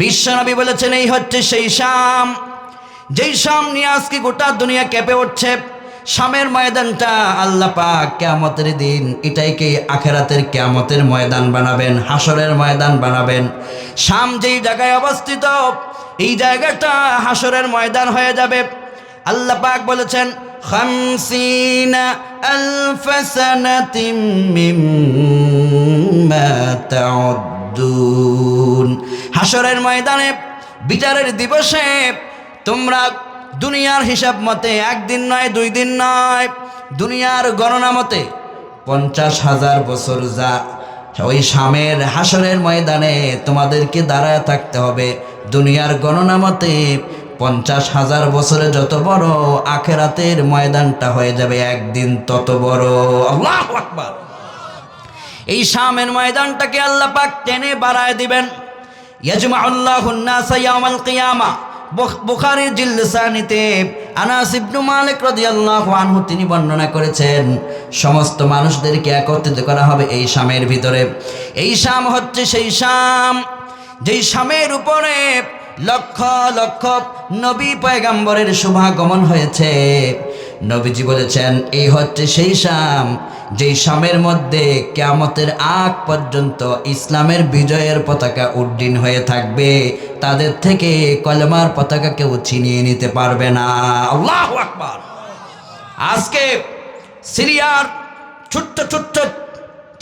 বিশ্বনবী বলেছেন, এই হচ্ছে সেই শাম। যেই শাম নিয়ে আজকে গোটা দুনিয়া কেঁপে উঠছে, শামের ময়দানটা আল্লাহ পাক কেয়ামতের দিন এটাইকে আখেরাতের কেয়ামতের ময়দান বানাবেন হাসরের ময়দান বানাবেন। শাম যেই জায়গায় অবস্থিত, এই জায়গাটা হাসরের ময়দান হয়ে যাবে। আল্লাহ পাক বলেছেন, খামসিনা সানাতিম মিম্মা তাউদ্দুন হাসরের ময়দানে, বিচারের দিবসে তোমরা দুনিয়ার হিসাব মতে একদিন নয়, দুই দিন নয়, দুনিয়ার গণনা মতে পঞ্চাশ হাজার বছর যা ওই সামের হাসরের ময়দানে তোমাদেরকে দাঁড়ায় থাকতে হবে। দুনিয়ার গণনা মতে পঞ্চাশ হাজার বছরে যত বড় আখেরাতের ময়দানটা হয়ে যাবে একদিন তত বড়। আল্লাহ আকবার। এই শামের ময়দানটাকে আল্লাহ পাক টেনে বাড়ায় দিবেন। তিনি বর্ণনা করেছেন, সমস্ত মানুষদেরকে একত্রিত করা হবে এই শামের ভিতরে। এই শাম হচ্ছে সেই শাম যেই শামের উপরে লক্ষ লক্ষ নবী পয়গাম্বরের শুভাগমন হয়েছে। নবীজি বলেছেন, এই হচ্ছে সেই শাম, যেই শামের মধ্যে কেয়ামতের আগ পর্যন্ত ইসলামের বিজয়ের পতাকা উড্ডীন হয়ে থাকবে, তাদের থেকে কলমার পতাকা কেউ ছিনিয়ে নিতে পারবে না। আল্লাহ আকবার। আজকে সিরিয়ার ছোট্ট ছোট্ট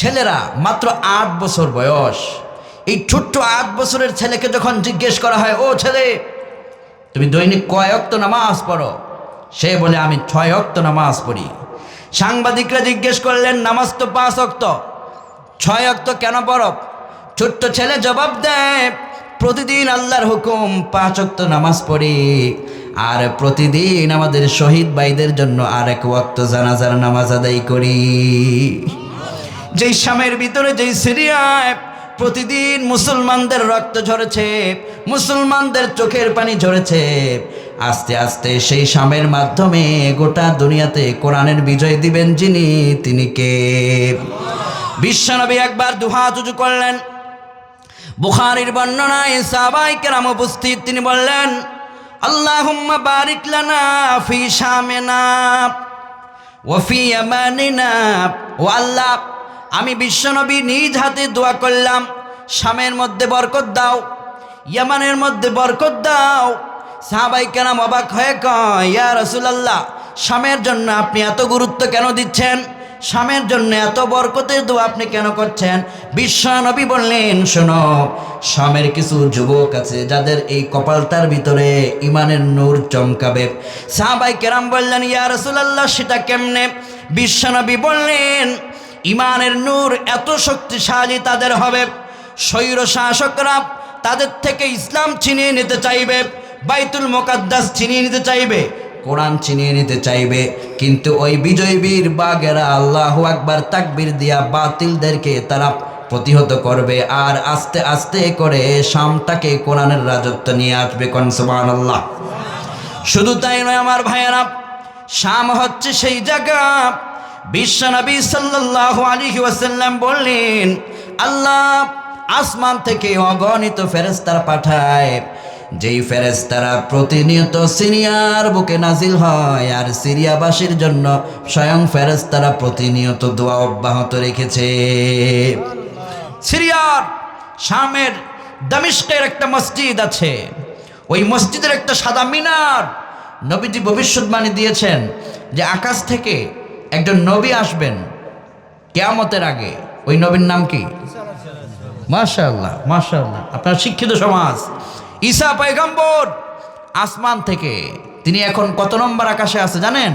ছেলেরা মাত্র আট বছর বয়স, এই ছোট্ট আট বছরের ছেলেকে যখন জিজ্ঞেস করা হয়, ও ছেলে, তুমি দৈনিক কয় অক্ত নামাজ পড়ো? সে বলে, আমি ছয় অক্ত নামাজ পড়ি। সাংবাদিকরা জিজ্ঞেস করলেন, নামাজ তো পাঁচ অক্ত ছয় অক্ত কেন পড়ো? ছোট্ট ছেলে জবাব দেয়, প্রতিদিন আল্লাহর হুকুম পাঁচ অক্ত নামাজ পড়ি। আর প্রতিদিন আমাদের শহীদ ভাইদের জন্য আর এক ওয়াক্ত জানাজার নামাজ আদায় করি। যেই স্বামের ভিতরে, যেই সিরিয়ায় প্রতিদিন মুসলমানদের রক্ত ঝরেছে, মুসলমানদের চোখের পানি ঝরেছে। আস্তে আস্তে সেই স্বামের মাধ্যমে গোটা দুনিয়াতে কোরআনের বিজয় দিবেন যিনি, তিনি কে? বিশ্বনবী একবার দুহাত উঁচু করলেন। বুখারির বর্ণনায় সাবাই কেরাম উপস্থিত, তিনি বললেন, আল্লাহুম্মা বারিক লানা ফি শামেনা ওফি ইয়ামানিনা ও আল্লাহ আমি বিশ্বনবী নিজ হাতে দোয়া করলাম, শামের মধ্যে বরকত দাও, ইয়ামানের মধ্যে বরকত দাও। সাহাবাই কেরাম অবাক হয়ে কয়, ইয়া রসুলাল্লাহ, শামের জন্য আপনি এত গুরুত্ব কেন দিচ্ছেন? স্বামীর জন্য এত বরকতের দোয়া আপনি কেন করছেন? বিশ্বনবী বললেন, শোনো স্বামীর কিছু যুবক আছে যাদের এই কপালটার ভিতরে ইমানের নূর চমকাবে। সাহাবাই কেরাম বললেন, ইয়া রসুলাল্লাহ, সেটা কেমনে? বিশ্বনবী বললেন ইমানের নূর এত শক্তিশালী তাদের হবে। স্বৈর শাসকরা তাদের থেকে ইসলাম ছিনিয়ে নিতে চাইবে, বাইতুল মোকাদ্দাস ছিনিয়ে নিতে চাইবে, কোরআন ছিনিয়ে নিতে চাইবে। কিন্তু ওই বিজয় বীর বাগেরা আল্লাহ আকবার তাকবির দিয়া বাতিলদেরকে তারা প্রতিহত করবে আর আস্তে আস্তে করে শামটাকে কোরআনের রাজত্ব নিয়ে আসবে কনসমান আল্লাহ শুধু তাই নয় আমার ভাইয়েরা, শাম হচ্ছে সেই জায়গা বিশ্বনবী সাল্লাল্লাহু আলাইহি ওয়াসাল্লাম বললেন, আল্লাহ আসমান থেকে অগণিত ফেরেশতারা পাঠায়। যেই ফেরেশতারা প্রতিনিয়ত সিরিয়ার বুকে নাজিল হয় আর সিরিয়াবাসীর জন্য স্বয়ং ফেরেশতারা প্রতিনিয়ত দোয়া অব্যাহত রেখেছে। সিরিয়ার শামের দামিস্কের একটা মসজিদ আছে। ওই মসজিদের একটা সাদা মিনার নবীজি ভবিষ্যৎবাণী দিয়েছেন যে আকাশ থেকে একজন নবী আসবেন কেয়ামতের আগে। ওই নবীর নাম কি? মাশাআল্লাহ মাশাআল্লাহ। আপনার শিক্ষিত সমাজ। ঈসা পয়গম্বর আসমান থেকে, তিনি এখন কত নম্বর আকাশে আছে জানেন?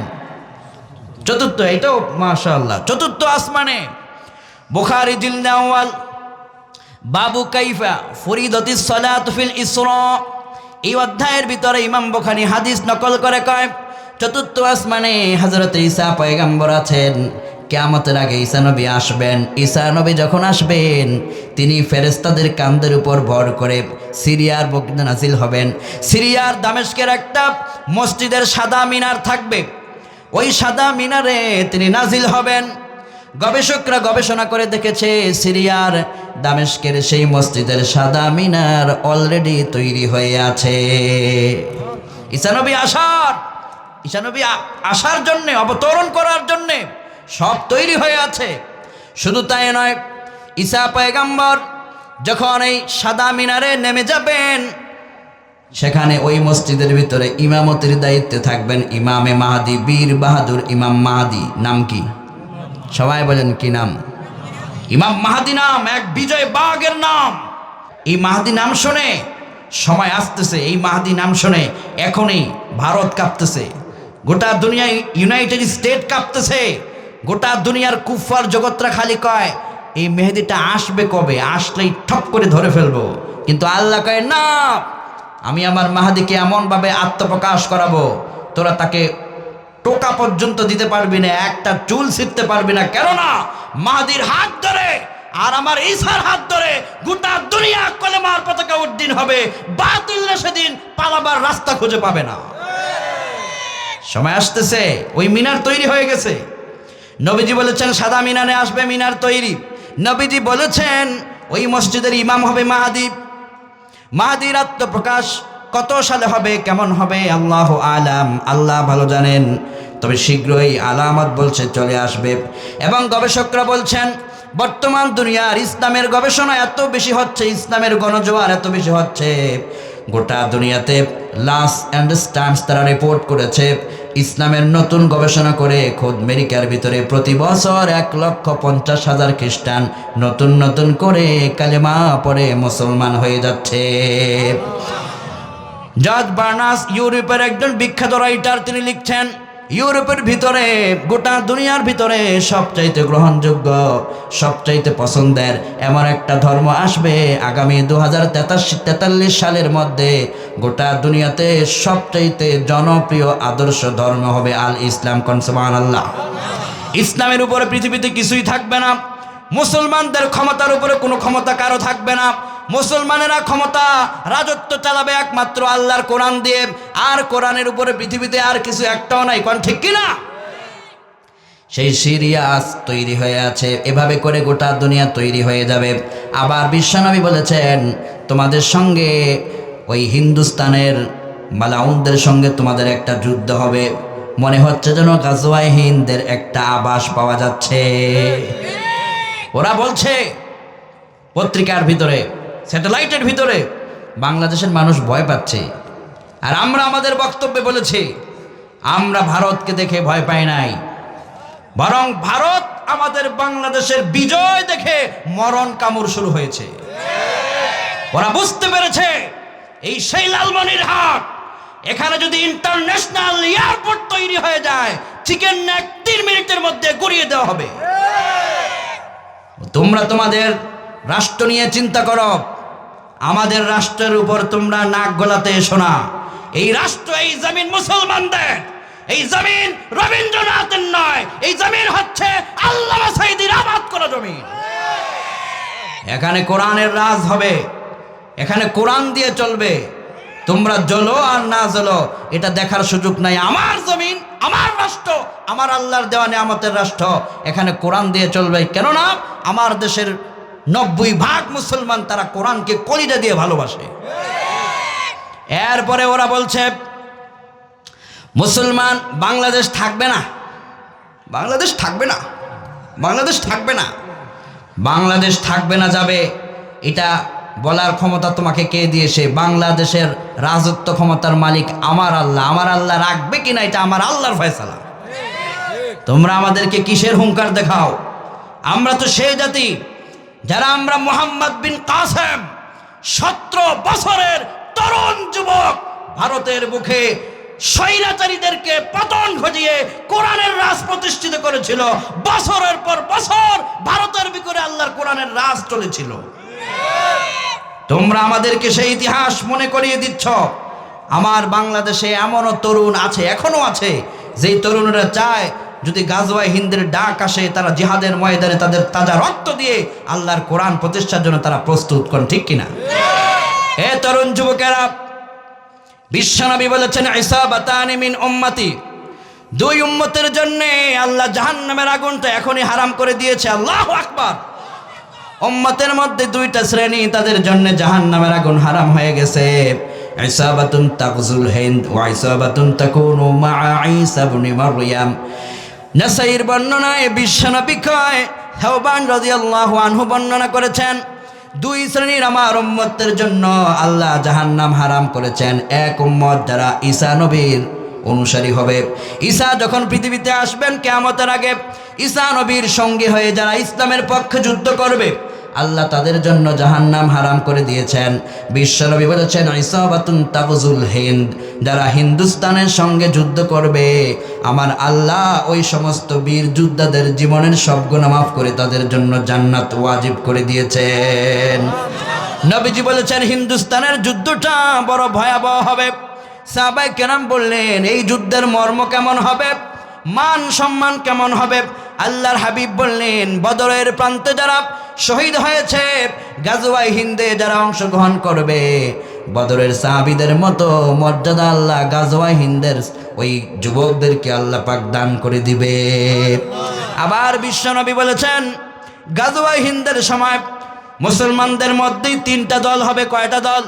চতুর্থ এটাও মাশাআল্লাহ। চতুর্থ আসমানে, বুখারি জিলদাওয়াল বাবু কাইফা ফরিদতি সলাত ফিল ইসরা। এই অধ্যায়ের ভিতরে ইমাম বুখারী হাদিস নকল করে কয় চতুর্থ আসমানে হযরত ঈসা পয়গম্বর আছেন। কেয়ামতের আগে ঈসা নবী আসবেন। ঈসা নবী যখন আসবেন, তিনি ফেরেস্তাদের কান্দের উপর ভর করে সিরিয়ার বকিতে নাজিল হবেন। সিরিয়ার দামেস্কের একটা মসজিদের সাদা মিনার থাকবে। ওই সাদা মিনারে তিনি নাজিল হবেন। গবেষকরা গবেষণা করে দেখেছে, সিরিয়ার দামেস্কের সেই মসজিদের সাদা মিনার অলরেডি তৈরি হয়ে আছে। ঈসানবী আসার ঈসানবী আ- আসার জন্যে, অবতরণ করার জন্যে সব তৈরি হয়ে আছে। শুধু তাই নয়, ঈসা পয়গাম্বর যখন এই সাদা মিনারে নেমে যাবেন, সেখানে ওই মসজিদের ভিতরে ইমামতির দায়িত্বে থাকবেন ইমামে মাহাদি, বীর বাহাদুর ইমাম মাহাদি। নাম কি? সবাই বলেন কি নাম? ইমাম মাহাদি নাম, এক বিজয় বাঘের নাম। এই মাহাদি নাম শুনে সময় আসতেছে, এই মাহাদি নাম শুনে এখনই ভারত কাঁপতেছে। গোটা দুনিয়ায় ইউনাইটেড স্টেট কাঁপতেছে। গোটা দুনিয়ার কুফার জগৎরা খালি কয়, এই মেহেদিটা আসবে কবে? আসলেই ঠপ করে ধরে ফেলব। কিন্তু আল্লাহ কয়, না, আমি আমার মাহাদিকে এমনভাবে আত্মপ্রকাশ করাবো, তোরা তাকে টোকা পর্যন্ত দিতে পারবি না, একটা চুল ছিঁড়তে পারবি না। কেননা, মাহাদির হাত ধরে আর আমার ঈশার হাত ধরে গোটা দুনিয়া কলেমার পতাকা উদ্দিন হবে। বাতিল সেদিন পালাবার রাস্তা খুঁজে পাবে না। সময় আসতেছে, ওই মিনার তৈরি হয়ে গেছে। নবীজি বলেছেন, সাদা মিনারে আসবে মিনার তৈরি। নবীজি বলেছেন, ওই মসজিদের ইমাম হবে মাহাদীপ মাহাদির আত্মপ্রকাশ কত সালে হবে, কেমন হবে, আল্লাহ আলাম, আল্লাহ ভালো জানেন। তবে শীঘ্রই আলামত বলছে, চলে আসবে। এবং গবেষকরা বলছেন, বর্তমান দুনিয়ার ইসলামের গবেষণা এত বেশি হচ্ছে, ইসলামের গণজোয়ার এত বেশি হচ্ছে। গোটা দুনিয়াতে লাস অ্যান্ড স্টাম্পস তারা রিপোর্ট করেছে। ইসলামের নতুন গবেষণা করে খোদ আমেরিকার ভিতরে প্রতি বছর এক লক্ষ পঞ্চাশ হাজার খ্রিস্টান নতুন নতুন করে কালেমা পরে মুসলমান হয়ে যাচ্ছে। জর্জ বার্নাস ইউরোপের একজন বিখ্যাত রাইটার তিনি লিখছেন ইউরোপের ভিতরে, গোটা দুনিয়ার ভিতরে সবচাইতে গ্রহণযোগ্য, সবচাইতে পছন্দের এমন একটা ধর্ম আসবে আগামী দু হাজার তেতাল্লিশ সালের মধ্যে গোটা দুনিয়াতে সবচাইতে জনপ্রিয় আদর্শ ধর্ম হবে আল ইসলাম কনসমান আল্লাহ ইসলামের উপরে পৃথিবীতে কিছুই থাকবে না। মুসলমানদের ক্ষমতার উপরে কোনো ক্ষমতা কারও থাকবে না। মুসলমানেরা ক্ষমতা রাজত্ব চালাবে একমাত্র আল্লাহর কোরআন দিয়ে। আর কোরআনের উপরে পৃথিবীতে আর কিছু একটাও নাই। কোন ঠিক কিনা? সেই সিরিয়াস তৈরি হয়ে আছে। এভাবে করে গোটা দুনিয়া তৈরি হয়ে যাবে। আবার বিশ্বনবী বলেছেন তোমাদের সঙ্গে ওই হিন্দুস্তানের মালাউনদের সঙ্গে তোমাদের একটা যুদ্ধ হবে। মনে হচ্ছে যেন গাজওয়াই হিন্দের একটা আবাস পাওয়া যাচ্ছে। ওরা বলছে পত্রিকার ভিতরে স্যাটেলাইটের ভিতরে বাংলাদেশের মানুষ ভয় পাচ্ছে। আর আমরা আমাদের বক্তব্যে বলেছি, আমরা ভারতকে দেখে ভয় পাই নাই। বরং ভারত আমাদের বাংলাদেশের বিজয় দেখে মরণ কামড় শুরু হয়েছে। ওরা বুঝতে পেরেছে, এই সেই লালমনির হাট, এখানে যদি ইন্টারন্যাশনাল এয়ারপোর্ট তৈরি হয়ে যায়, চিকেন নেক তিন মিনিটের মধ্যে গড়িয়ে দেওয়া হবে। তোমরা তোমাদের রাষ্ট্র নিয়ে চিন্তা করো আমাদের রাষ্ট্রের উপর তোমরা নাক গলাতে এসো না। এই রাষ্ট্র, এই জমিন মুসলমানদের। এই জমিন রবীন্দ্রনাথের নয়। এই জমিন হচ্ছে আল্লাহ আবাদ করা জমিন। এখানে কোরআনের রাজ হবে। এখানে কোরআন দিয়ে চলবে। তোমরা জ্বলো আর না জ্বলো, এটা দেখার সুযোগ নাই। আমার জমিন, আমার রাষ্ট্র, আমার আল্লাহর দেওয়া নিয়ামতের রাষ্ট্র। এখানে কোরআন দিয়ে চলবে। কেননা, আমার দেশের নব্বই ভাগ মুসলমান তারা কোরআনকে কলিজা দিয়ে ভালোবাসে। এরপরে ওরা বলছে, মুসলমান বাংলাদেশ থাকবে না। বাংলাদেশ থাকবে না। বাংলাদেশ থাকবে না। বাংলাদেশ থাকবে না যাবে। এটা বলার ক্ষমতা তোমাকে কে দিয়েছে? বাংলাদেশের রাজত্ব ক্ষমতার মালিক আমার আল্লাহ। আমার আল্লাহ রাখবে কিনা এটা আমার আল্লাহর ফয়সালা। তোমরা আমাদেরকে কিসের হুঙ্কার দেখাও? আমরা তো সেই জাতি। যারা আমরা মোহাম্মদ বিন কাসেম, সতেরো বছরের তরুণ যুবক, ভারতের মুখে স্বৈরাচারীদেরকে পতন ঘটিয়ে কোরআনের রাজ প্রতিষ্ঠিত করেছিল। বছরের পর বছর ভারতের বিকরে আল্লাহর কোরআনের রাজ চলেছিল। তোমরা আমাদেরকে সেই ইতিহাস মনে করিয়ে দিচ্ছ। আমার বাংলাদেশে এমনও তরুণ আছে এখনও আছে, যেই তরুণরা চায় যদি গাজওয়াই হিন্দের ডাক আসে, তারা জিহাদের ময়দানে তাদের তাজা রক্ত দিয়ে আল্লাহর কোরআন প্রতিষ্ঠার জন্য তারা প্রস্তুত করেন, ঠিক কিনা? এ তরুণ যুবকেরা বিশ্বনবী বলেছেন ইসাবাতানি মিন উম্মতি। দুই উম্মতের জন্য আল্লাহ জাহান্নামের আগুনটা এখনই হারাম করে দিয়েছে, আল্লাহ আকবার। উম্মতের মধ্যে দুইটা শ্রেণি, তাদের জন্য জাহান্নামের আগুন হারাম হয়ে গেছে। ইসাবাতুন তাকজুল হিন্দ, ওয়া ইসাবাতুন তাকুনু মা ঈসা ইবনে মারইয়াম। নাসাইর বর্ণনায়, বিশ্বনবী কয় থাওবান রাদিয়াল্লাহু আনহু বর্ণনা করেছেন, দুই শ্রেণির আমার উম্মতের জন্য আল্লাহ জাহান্নাম হারাম করেছেন। এক উম্মত যারা ঈসা নবীর অনুসারী হবে। ঈসা যখন পৃথিবীতে আসবেন, কেয়ামতের আগে ঈসা নবীর সঙ্গী হয়ে যারা ইসলামের পক্ষে যুদ্ধ করবে আল্লাহ তাদের জন্য জাহান্নাম হারাম করে দিয়েছেন। বিশ্বনবী বলেছেন ইসাবাতুন তাবজুল হিন্দ। যারা হিন্দুস্তানের সঙ্গে যুদ্ধ করবে, আমার আল্লাহ ওই সমস্ত বীর যোদ্ধাদের জীবনের সব গুণা মাফ করে তাদের জন্য জান্নাত ওয়াজিব করে দিয়েছেন। নবীজি বলেছেন, হিন্দুস্তানের যুদ্ধটা বড় ভয়াবহ হবে। সাহাবাই কেরাম বললেন, এই যুদ্ধের মর্ম কেমন হবে? মান সম্মান কেমন হবে? আল্লাহর হাবিব বললেন, বদরের প্রান্তে যারা শহীদ হয়েছে। গাজওয়াই হিন্দে যারা অংশগ্রহণ করবে, বদরের সাহাবিদের মতো মর্যাদা আল্লাহ গাজওয়াই হিন্দের ওই যুবকদেরকে আল্লাহ পাক দান করে দিবে। আবার বিশ্বনবী বলেছেন, গাজওয়াই হিন্দের সময় মুসলমানদের মধ্যেই তিনটা দল হবে, কয়টা দল?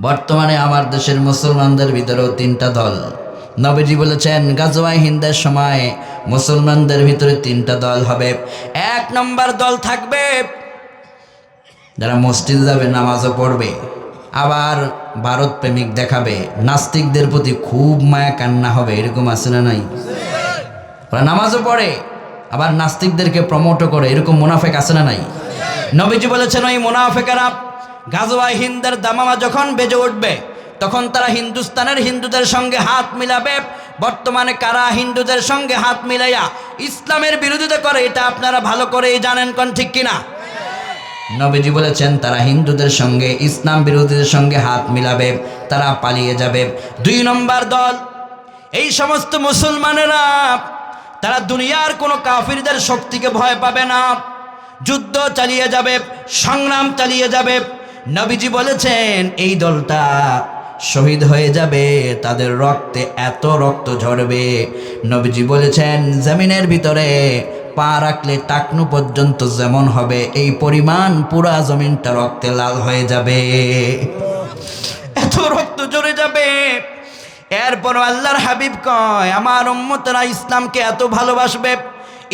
বর্তমানে আমার দেশের মুসলমানদের ভিতরেও তিনটা দল। নবীজি বলেছেন, গাজওয়াই হিন্দের সময় মুসলমানদের ভিতরে তিনটা দল হবে। এক নম্বর দল থাকবে যারা মসজিদে যাবে, নামাজও পড়বে, আবার ভারত প্রেমিক দেখাবে, নাস্তিকদের প্রতি খুব মায়া কান্না হবে, এরকম আছে না নাই? ওরা নামাজও পড়ে, আবার নাস্তিকদেরকে প্রমোটও করে, এরকম মুনাফেক আছে না নাই? নবীজি বলেছেন, ওই মুনাফেকেরা গাজওয়াই হিন্দের দামামা যখন বেজে উঠবে তখন তারা হিন্দুস্তানের হিন্দুদের সঙ্গে হাত মিলাবে। বর্তমানে কারা হিন্দুদের সঙ্গে হাত মিলাইয়া ইসলামের বিরোধিতা করে, এটা আপনারা ভালো করেই জানেন, কোন ঠিক কিনা? নবীজি বলেছেন, তারা হিন্দুদের সঙ্গে, ইসলাম বিরোধীদের সঙ্গে হাত মিলাবে, তারা পালিয়ে যাবে। দুই নম্বর দল, এই সমস্ত মুসলমানেরা, তারা দুনিয়ার কোনো কাফিরদের শক্তিকে ভয় পাবে না। যুদ্ধ চালিয়ে যাবে, সংগ্রাম চালিয়ে যাবে। নবীজি বলেছেন, এই দলটা শহীদ হয়ে যাবে, তাদের রক্তে এত রক্ত ঝরবে। নবীজি বলেছেন, জমিনের ভিতরে পা রাখলে টাকনু পর্যন্ত যেমন হবে, এই পরিমাণ পুরা জমিনটা রক্তে লাল হয়ে যাবে। এত রক্ত ঝরে যাবে। এরপর আল্লাহর হাবিব কয়, আমার উম্মতরা ইসলামকে এত ভালোবাসবে,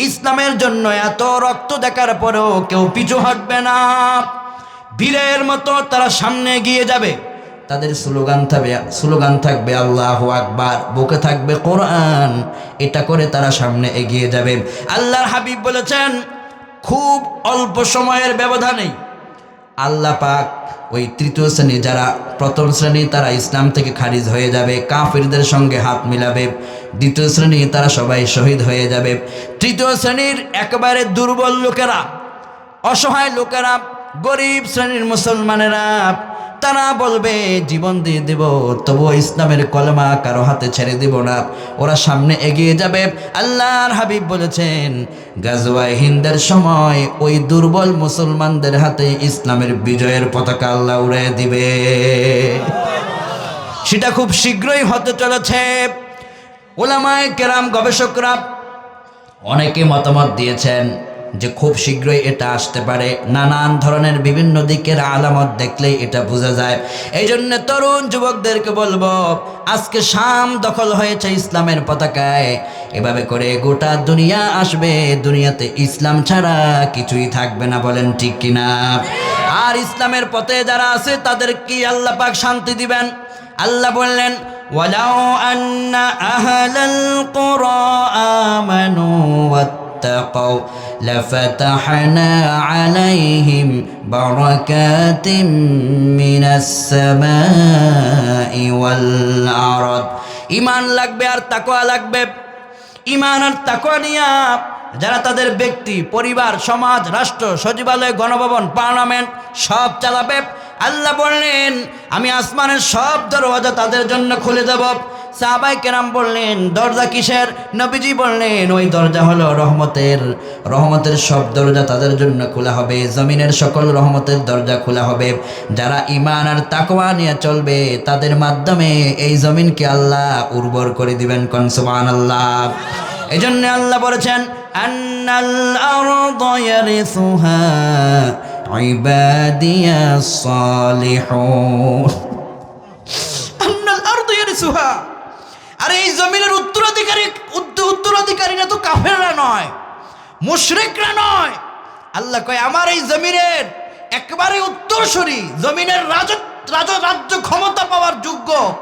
ইসলামের জন্য এত রক্ত দেখার পরেও কেউ পিছু হটবে না। বীরের মতো তারা সামনে গিয়ে যাবে। তাদের স্লোগান থাকবে স্লোগান থাকবে আল্লাহ আকবার, বুকে থাকবে কোরআন। এটা করে তারা সামনে এগিয়ে যাবে। আল্লাহর হাবিব বলেছেন, খুব অল্প সময়ের ব্যবধানেই আল্লাহ পাক ওই তৃতীয় শ্রেণি যারা প্রথম শ্রেণি তারা ইসলাম থেকে খারিজ হয়ে যাবে, কাফিরদের সঙ্গে হাত মিলাবে। দ্বিতীয় শ্রেণি তারা সবাই শহীদ হয়ে যাবে। তৃতীয় শ্রেণির একেবারে দুর্বল লোকেরা, অসহায় লোকেরা, গরিব শ্রেণির মুসলমানেরা তারা বলবে, জীবন দিয়ে দেব, তবুও ইসলামের কলমা কারও হাতে ছেড়ে দেব না। ওরা সামনে এগিয়ে যাবে, আল্লাহর হাবিব বলেছেন গাজওয়াই হিন্দের সময় ওই দুর্বল মুসলমানদের হাতে ইসলামের বিজয়ের পতাকা আল্লাহ উড়ে দিবে। সেটা খুব শীঘ্রই হতে চলেছে। ওলামায় কেরাম গবেষকরা অনেকে মতামত দিয়েছেন যে খুব শীঘ্রই এটা আসতে পারে নানান ধরনের বিভিন্ন দিকের আলামত দেখলেই এটা বোঝা যায় এই জন্য তরুণ যুবকদেরকে বলবো আজকে শাম দখল হয়েছে ইসলামের পতাকায় এভাবে করে গোটা দুনিয়া আসবে দুনিয়াতে ইসলাম ছাড়া কিছুই থাকবে না বলেন ঠিক কিনা আর ইসলামের পথে যারা আছে তাদের কি আল্লাহ পাক শান্তি দিবেন আল্লাহ বললেন ولو أن أهل القرى آمنوا واتقوا لفتحنا عليهم بركات من السماء والأرض ইমান লাগবে আর তাকওয়া লাগবে ইমান আর তাকওয়া নিয়া যারা তাদের ব্যক্তি, পরিবার, সমাজ, রাষ্ট্র, সচিবালয়, গণভবন, পার্লামেন্ট সব চালাবে। আল্লাহ বললেন, আমি আসমানের সব দরওয়াজা তাদের জন্য খুলে দেব। সাহাবাই কেরাম বললেন, দরজা কিসের? নবীজি বললেন, ওই দরজা হলো রহমতের। রহমতের সব দরজা তাদের জন্য খোলা হবে। জমিনের সকল রহমতের দরজা খোলা হবে। যারা ইমান আর তাকওয়া নিয়ে চলবে, তাদের মাধ্যমে এই জমিনকে আল্লাহ উর্বর করে দিবেন কনসমান আল্লাহ এই জন্য আল্লাহ বলেছেন, আন্নাল আরদ ইয়ারিসুহা ইবাদিয়া সালিহুন। আন্নাল আরদু ইয়ারিসুহা। আরে এই জমিনের উত্তরাধিকারী, উত্ত- উত্তরাধিকারীরা তো কাফেররা নয়, মুশরিকরা নয়। আল্লাহ কয়, আমার এই জমিনের একেবারে উত্তরসূরি, জমিনের রাজ রাজ্য ক্ষমতা পাওয়ার যোগ্য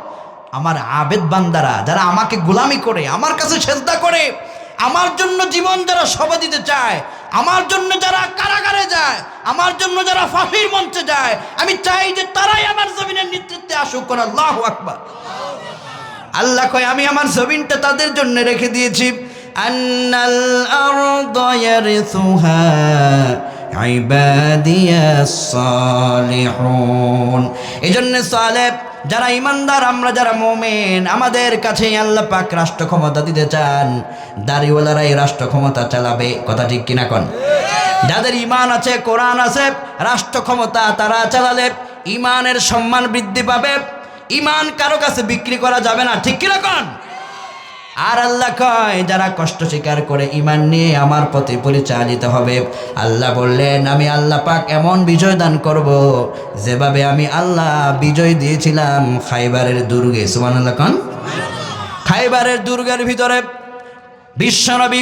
আমার আবেদ বান্দারা যারা আমাকে গোলামি করে, আমার কাছে সেজদা করে, আমার জন্য জীবন যারা সবা দিতে চায়, আমার জন্য যারা কারাগারে যায়, আমার জন্য যারা ফাঁসির মঞ্চে যায়, আমি চাই যে তারাই আমার জমিনের নেতৃত্বে আসুক, কোন আল্লাহ আকবার। আল্লাহ কয়, আমি আমার জমিনটা তাদের জন্য রেখে দিয়েছি। সালিহুন। এজন্য সালেহ যারা ইমানদার, আমরা যারা মোমেন, আমাদের কাছে আল্লাহ পাক রাষ্ট্র ক্ষমতা দিতে চান। দাড়িওয়ালারাই রাষ্ট্র ক্ষমতা চালাবে, কথা ঠিক কিনা কন? যাদের ইমান আছে, কোরআন আছে, রাষ্ট্র ক্ষমতা তারা চালালে ইমানের সম্মান বৃদ্ধি পাবে। ইমান কারও কাছে বিক্রি করা যাবে না, ঠিক কীরকম আর আল্লাহ কয়, যারা কষ্ট স্বীকার করে ইমান নিয়ে আমার পথে পরিচালিত হবে, আল্লাহ বললেন, আমি আল্লাহ পাক এমন বিজয় দান করব, যেভাবে আমি আল্লাহ বিজয় দিয়েছিলাম খাইবারের দুর্গে। সুমান আল্লাহ কন। খাইবারের দুর্গের ভিতরে বিশ্বনবী,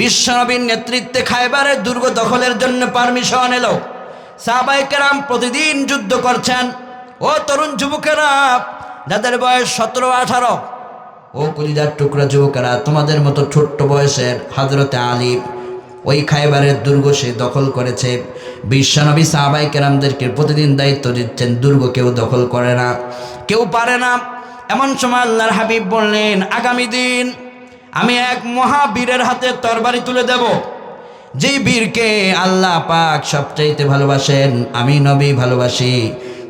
বিশ্বনবীর নেতৃত্বে খাইবারের দুর্গ দখলের জন্য পারমিশন এলো। সাহাবাই কেরাম প্রতিদিন যুদ্ধ করছেন। ও তরুণ যুবকেরা, যাদের বয়স সতেরো আঠারো ও কলিজার টুকরা যুবকেরা, তোমাদের মতো ছোট্ট বয়সের হজরতে আলী ওই খাইবারের দুর্গ সে দখল করেছে। বিশ্বনবী সাহাবাই কেরামদেরকে প্রতিদিন দায়িত্ব দিচ্ছেন দুর্গ কেউ দখল করে না। কেউ পারে না। এমন সময় আল্লাহর হাবিব বললেন, আগামী দিন আমি এক মহাবীরের হাতে তরবারি তুলে দেব। যেই বীরকে আল্লাহ পাক সবচাইতে ভালোবাসেন, আমি নবী ভালোবাসি।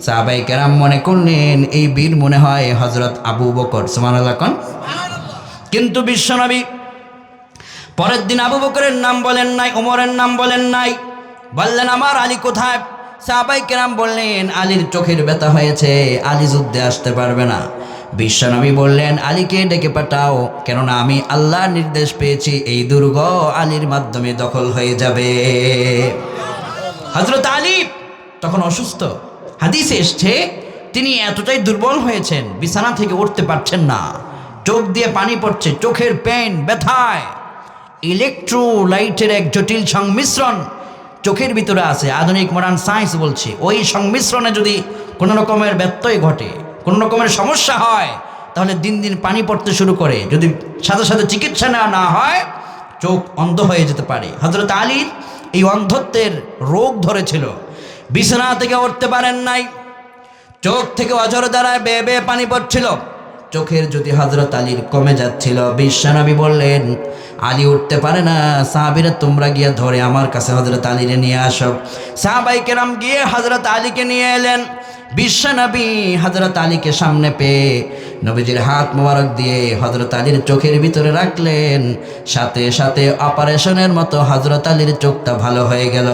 সাহাবাই কেরাম মনে করলেন, এই বীর মনে হয় হজরত আবু বকর সুমান আল্লাহ কন। কিন্তু বিশ্বনবী পরের দিন আবু বকরের নাম বলেন নাই, ওমরের নাম বলেন নাই। বললেন, আমার আলী কোথায়? সাহাবাই কেরাম বললেন, আলীর চোখের ব্যথা হয়েছে, আলী যুদ্ধে আসতে পারবে না। বিশ্বনবী বললেন, আলীকে ডেকে পাঠাও, কেননা আমি আল্লাহর নির্দেশ পেয়েছি, এই দুর্গ আলীর মাধ্যমে দখল হয়ে যাবে। হজরত আলী তখন অসুস্থ। হাদিসে এসছে, তিনি এতটাই দুর্বল হয়েছেন, বিছানা থেকে উঠতে পারছেন না। চোখ দিয়ে পানি পড়ছে, চোখের পেন ব্যথায়। ইলেকট্রোলাইটের এক জটিল সংমিশ্রণ চোখের ভিতরে আছে, আধুনিক মডার্ন সায়েন্স বলছে। ওই সংমিশ্রণে যদি কোনো রকমের ব্যত্যয় ঘটে, কোনো রকমের সমস্যা হয়, তাহলে দিন দিন পানি পড়তে শুরু করে। যদি সাথে সাথে চিকিৎসা নেওয়া না হয়, চোখ অন্ধ হয়ে যেতে পারে। হজরত আলীর এই অন্ধত্বের রোগ ধরেছিল। বিছানা থেকে উঠতে পারেন নাই। চোখ থেকে অজর দ্বারায় বেয়ে বেয়ে পানি পড়ছিল। চোখের যদি হজরত আলীর কমে যাচ্ছিল বিশ্বনবী বললেন, আলী উঠতে পারে না। সাহাবিরা, তোমরা গিয়ে ধরে আমার কাছে হজরত আলীরে নিয়ে আসো। সাহাবাই কেরাম গিয়ে হজরত আলীকে নিয়ে এলেন। বিশ্বনবী হজরত আলীকে সামনে পেয়ে নবীজির হাত মোবারক দিয়ে হজরত আলীর চোখের ভিতরে রাখলেন। সাথে সাথে অপারেশনের মতো হজরত আলীর চোখটা ভালো হয়ে গেল।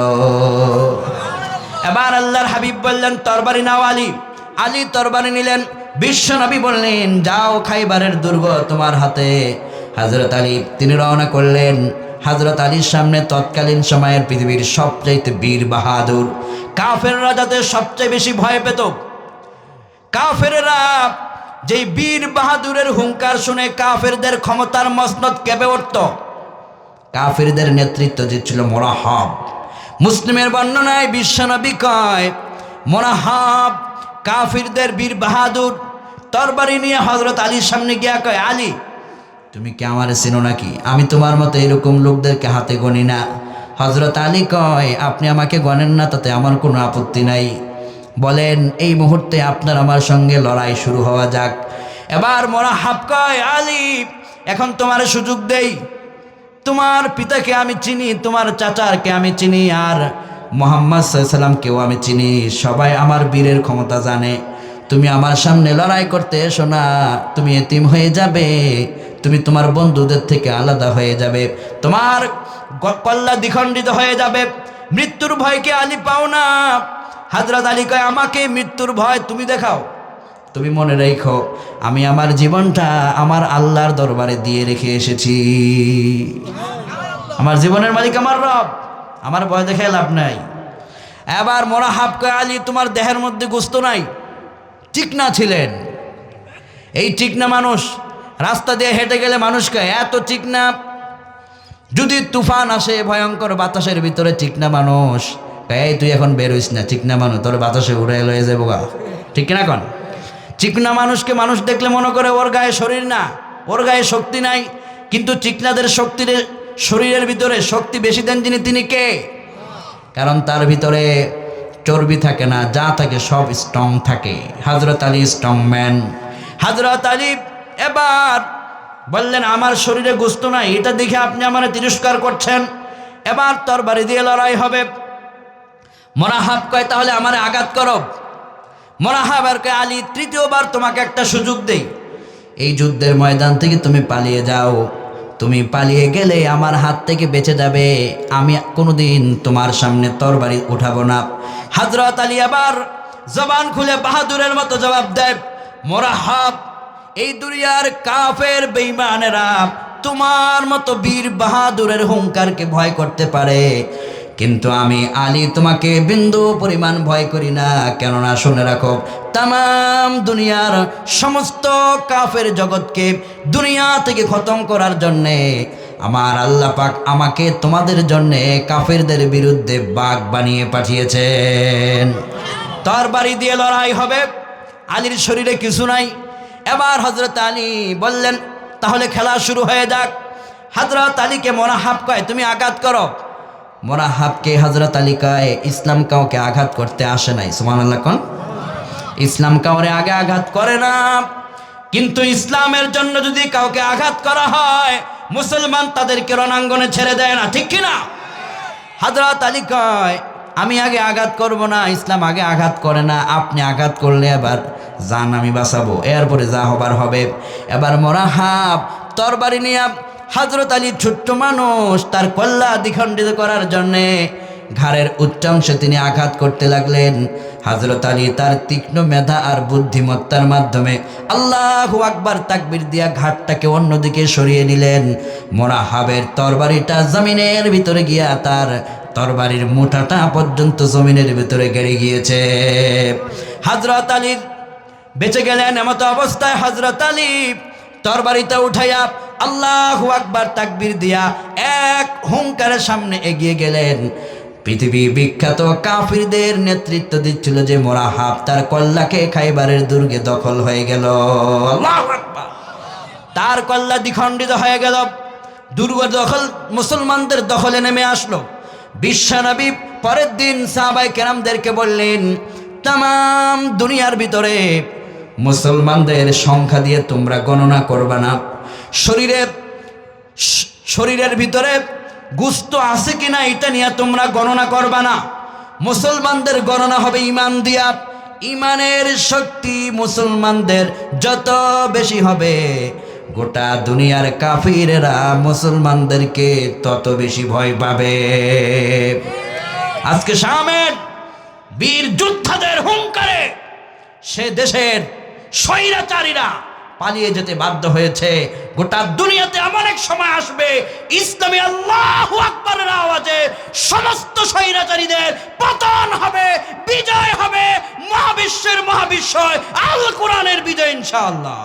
এবার আল্লাহর হাবিব বললেন, তরবারি নাও আলী। আলী তরবারি নিলেন। বিশ্বনবী বললেন, যাও খাইবারের দুর্গ তোমার হাতে। হজরত আলী, তিনি রওনা করলেন। হজরত আলীর সামনে তৎকালীন সময়ের পৃথিবীর সবচাইতে বীর বাহাদুর। কাফের রাজাতে সবচেয়ে বেশি ভয় পেত। কাফেরেরা যেই বীর বাহাদুরের হুঙ্কার শুনে কাফেরদের ক্ষমতার মসনদ কেঁপে উঠত। কাফেরদের নেতৃত্ব দিচ্ছিল মোরাহাব। মুসলিমের বর্ণনায় বিশ্বনবী কয় মোরাহাব কাফিরদের বীর বাহাদুর, তরবারি নিয়ে হজরত আলীর সামনে গিয়া কয়, আলী, তুমি কি আমার চেনো নাকি? আমি তোমার মতো এরকম লোকদেরকে হাতে গনি না। হজরত আলী কয়, আপনি আমাকে গণেন না, তাতে আমার কোনো আপত্তি নাই। বলেন, এই মুহূর্তে আপনার আমার সঙ্গে লড়াই শুরু হওয়া যাক। এবার মোরা হাফ কয়, আলী, এখন তোমার সুযোগ দেই। তোমার পিতাকে আমি চিনি, তোমার চাচারকে আমি চিনি, আর মোহাম্মদ সাল্লামকেও আমি চিনি। সবাই আমার বীরের ক্ষমতা জানে। তুমি আমার সামনে লড়াই করতে এসো না। তুমি এতিম হয়ে যাবে। তুমি তোমার বন্ধুদের থেকে আলাদা হয়ে যাবে। তোমার কল্লা দ্বিখণ্ডিত হয়ে যাবে। মৃত্যুর ভয়কে আলী পাও না। হাজরত আলী কয়, আমাকে মৃত্যুর ভয় তুমি দেখাও। তুমি মনে রেখো, আমি আমার জীবনটা আমার আল্লাহর দরবারে দিয়ে রেখে এসেছি। আমার জীবনের মালিক আমার রব, আমার ভয় দেখে লাভ নাই। এবার মোরা হাফকা আলী, তোমার দেহের মধ্যে গুস্ত নাই চিকনা ছিলেন। এই চিকনা মানুষ, রাস্তা দিয়ে হেঁটে গেলে মানুষকে এত চিকনা যদি তুফান আসে, ভয়ঙ্কর বাতাসের ভিতরে চিকনা মানুষ। এই, তুই এখন বেরোইস না চিকনা মানুষ, তোর বাতাসে উড়ে লয়ে যাব গা। ঠিক কিনা কন? চিকনা মানুষকে মানুষ দেখলে মনে করে ওর গায়ে শরীর না, ওর গায়ে শক্তি নাই। কিন্তু চিকনাদের শক্তির, শরীরের ভিতরে শক্তি বেশি দেন যিনি, তিনি কে? কারণ তার ভিতরে চর্বি থাকে না, যা থাকে সব স্ট্রং থাকে। হাজরত আলী স্ট্রং ম্যান হাজরত আলী এবার বললেন, আমার শরীরে গুস্ত নাই, এটা দেখে আপনি আমার তিরস্কার করছেন। এবার তোর বাড়ি দিয়ে লড়াই হবে। মরা মরাহাব কয়, তাহলে আমার আঘাত করো। মরাহাব আর কয় আলী তৃতীয়বার তোমাকে একটা সুযোগ দেই। এই যুদ্ধের ময়দান থেকে তুমি পালিয়ে যাও। তুমি পালিয়ে গেলে আমার হাত থেকে বেঁচে যাবে। আমি কোনোদিন তোমার সামনে তরবারি উঠাবো না। হাজরত আলী আবার জবান খুলে বাহাদুরের মতো জবাব দেয়, মোরাহাব, এই দুনিয়ার কাফের বেঈমানেরা তোমার মতো বীর বাহাদুরের হুঙ্কারকে ভয় করতে পারে। কিন্তু আমি আলী তোমাকে বিন্দু পরিমাণ ভয় করি না। কেননা শুনে রাখো তাম দুনিয়ার সমস্ত কাফের জগৎকে দুনিয়া থেকে খতম করার জন্যে আমার আল্লাহ পাক আমাকে তোমাদের জন্যে কাফেরদের বিরুদ্ধে বাঘ বানিয়ে পাঠিয়েছেন। তার বাড়ি দিয়ে লড়াই হবে, আলীর শরীরে কিছু নাই। এবার হজরত আলী বললেন, তাহলে খেলা শুরু হয়ে যাক। হজরত আলীকে মোনাহাব কয়, তুমি আঘাত করো। মোনাহাবকে হজরত আলী কয় ইসলাম কাউকে আঘাত করতে আসে নাই সুমান আল্লাহ কন? ইসলাম কাউরে আগে আঘাত করে না। কিন্তু ইসলামের জন্য যদি কাউকে আঘাত করা হয়, মুসলমান তাদেরকে রণাঙ্গনে ছেড়ে দেয় না, ঠিক কিনা? হাজরত আলী কয়, আমি আগে আঘাত করব না, ইসলাম আগে আঘাত করে না, আপনি আঘাত করলে এবার জান আমি বাঁচাবো, এরপরে যা হবার হবে। এবার মরাহাব তরবারি নিয়ে হজরত আলী ছোট্ট মানুষ, তার কল্লা দ্বিখণ্ডিত করার জন্যে ঘাড়ের উচ্চাংশে তিনি আঘাত করতে লাগলেন। হজরত আলী তার তীক্ষ্ণ মেধা আর বুদ্ধিমত্তার মাধ্যমে আল্লাহ আকবার তাকবির দিয়া ঘাটটাকে অন্যদিকে সরিয়ে নিলেন। মোরাহাবের তরবারিটা জমিনের ভিতরে গিয়া তার তরবারির মোটাটা পর্যন্ত জমিনের ভিতরে গেড়ে গিয়েছে। হজরত আলীর বেঁচে গেলেন এমতো অবস্থায় হজরত আলী তরবারিতে উঠাইয়া আল্লাহ আকবার তাকবির দিয়া এক হুঙ্কারের সামনে এগিয়ে গেলেন। পৃথিবী বিখ্যাত কাফিরদের নেতৃত্ব দিচ্ছিল যে মোরাহাব তার কল্লাকে খাইবারের দুর্গে দখল হয়ে গেল। তার কল্লা দ্বিখণ্ডিত হয়ে গেল। দুর্গ দখল মুসলমানদের দখলে নেমে আসলো। বিশ্বনবী পরের দিন সাহাবাই কেরামদেরকে বললেন তাম দুনিয়ার ভিতরে মুসলমানদের সংখ্যা দিয়ে তোমরা গণনা করবা না। শরীরে শরীরের ভিতরে গুস্ত আছে কিনা এটা নিয়ে তোমরা গণনা করবা না। মুসলমানদের গণনা হবে ইমান দিয়া। ইমানের শক্তি মুসলমানদের যত বেশি হবে, গোটা দুনিয়ার কাফিরেরা মুসলমানদেরকে তত বেশি ভয় পাবে। আজকে শামের বীর যোদ্ধাদের হুঙ্কারে সে দেশের স্বৈরাচারীরা পালিয়ে যেতে বাধ্য হয়েছে। গোটা দুনিয়াতে এমন এক সময় আসবে, ইসলামী আল্লাহ আকবরের আওয়াজে সমস্ত স্বৈরাচারীদের পতন হবে, বিজয় হবে, মহাবিশ্বের মহাবিশ্বয়, আল কোরআনের বিজয় ইনশাআল্লাহ।